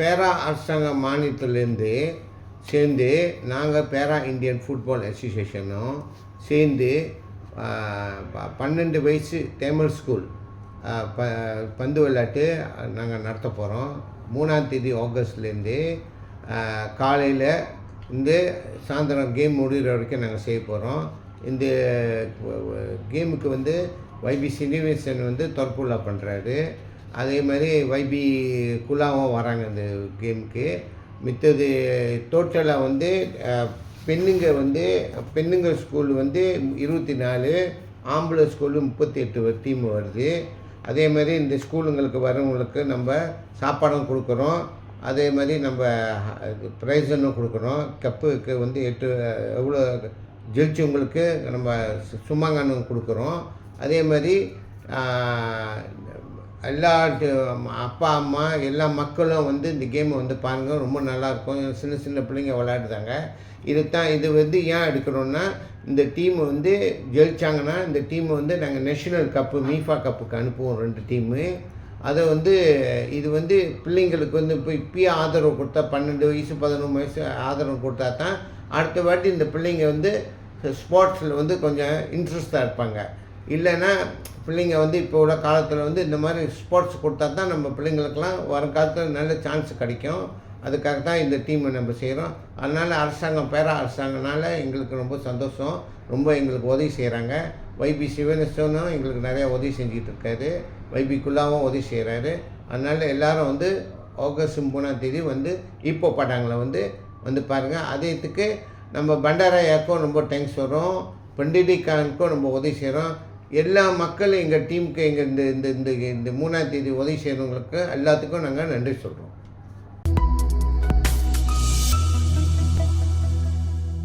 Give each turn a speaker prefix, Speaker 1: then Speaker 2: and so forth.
Speaker 1: பேரா அரசாங்க மானியத்திலேருந்து சேர்ந்து நாங்கள் பேரா இந்தியன் ஃபுட்பால் அசோசியேஷனும் சேர்ந்து பன்னெண்டு வயசு தேமல் ஸ்கூல் ப பந்து விளையாட்டு நாங்கள் நடத்த போகிறோம் மூணாம் தேதி ஆகஸ்ட்லேருந்து காலையில் வந்து சாயந்தரம் கேம் முடிகிற வரைக்கும் நாங்கள் செய்ய போகிறோம் இந்த கேமுக்கு வந்து வைபி சீனிவேசன் வந்து தொற்புல்லா பண்ணுறாரு அதே மாதிரி வைபி குலாவும் வராங்க இந்த கேமுக்கு. மித்தது டோட்டலாக வந்து பெண்ணுங்க வந்து பெண்ணுங்க ஸ்கூல் வந்து இருபத்தி நாலு ஆம்பளை ஸ்கூலு முப்பத்தி எட்டு டீம் வருது. அதே மாதிரி இந்த ஸ்கூலுங்களுக்கு வரவங்களுக்கு நம்ம சாப்பாடும் கொடுக்குறோம். அதே மாதிரி நம்ம ப்ரைஸனும் கொடுக்குறோம். கப்புக்கு வந்து எட்டு எவ்வளோ ஜெயிச்சவங்களுக்கு நம்ம சு- சும்மாங்கன்னு கொடுக்குறோம். அதே மாதிரி எல்லா அப்பா அம்மா எல்லா மக்களும் வந்து இந்த கேமை வந்து பாருங்கள் ரொம்ப நல்லாயிருக்கும் சின்ன சின்ன பிள்ளைங்க விளையாடுதாங்க இது தான் இது வந்து ஏன் எடுக்கிறோன்னா இந்த டீம் வந்து ஜெயிச்சாங்கன்னா இந்த டீம் வந்து நாங்கள் நேஷனல் கப்பு மீஃபா கப்புக்கு அனுப்புவோம் ரெண்டு டீமு அதை வந்து இது வந்து பிள்ளைங்களுக்கு வந்து இப்போ இப்பயே ஆதரவு கொடுத்தா பன்னெண்டு வயசு பதினொன்று வயசு ஆதரவு கொடுத்தா தான் அடுத்த வாட்டி இந்த பிள்ளைங்க வந்து ஸ்போர்ட்ஸில் வந்து கொஞ்சம் இன்ட்ரெஸ்டாக இருப்பாங்க. இல்லைன்னா பிள்ளைங்க வந்து இப்போ உள்ள காலத்தில் வந்து இந்த மாதிரி ஸ்போர்ட்ஸ் கொடுத்தா தான் நம்ம பிள்ளைங்களுக்கெல்லாம் வருங்காலத்தில் நல்ல சான்ஸ் கிடைக்கும். அதுக்காக தான் இந்த டீமை நம்ம செய்கிறோம் அதனால் அரசாங்கம் பேரா அரசாங்கனால எங்களுக்கு ரொம்ப சந்தோஷம். ரொம்ப எங்களுக்கு உதவி செய்கிறாங்க வைபி சிவனேஸ்வரனும் எங்களுக்கு நிறையா உதவி செஞ்சுட்டு இருக்காரு. வைபி உதவி செய்கிறாரு அதனால் எல்லாரும் வந்து ஆகஸ்ட் மூணாம் தேதி வந்து இப்போ படங்களை வந்து வந்து பாருங்கள் அதேத்துக்கு நம்ம பண்டாராயாக்கும் ரொம்ப தேங்க்ஸ் வரும் பண்டிடிகானுக்கும் ரொம்ப உதவி செய்கிறோம் எல்லா மக்களும் எங்கள் டீமுக்கு எங்கள் இந்த இந்த இந்த இந்த மூணாம் தேதி உதவி செய்கிறவங்களுக்கு எல்லாத்துக்கும் நாங்கள் நன்றி சொல்கிறோம்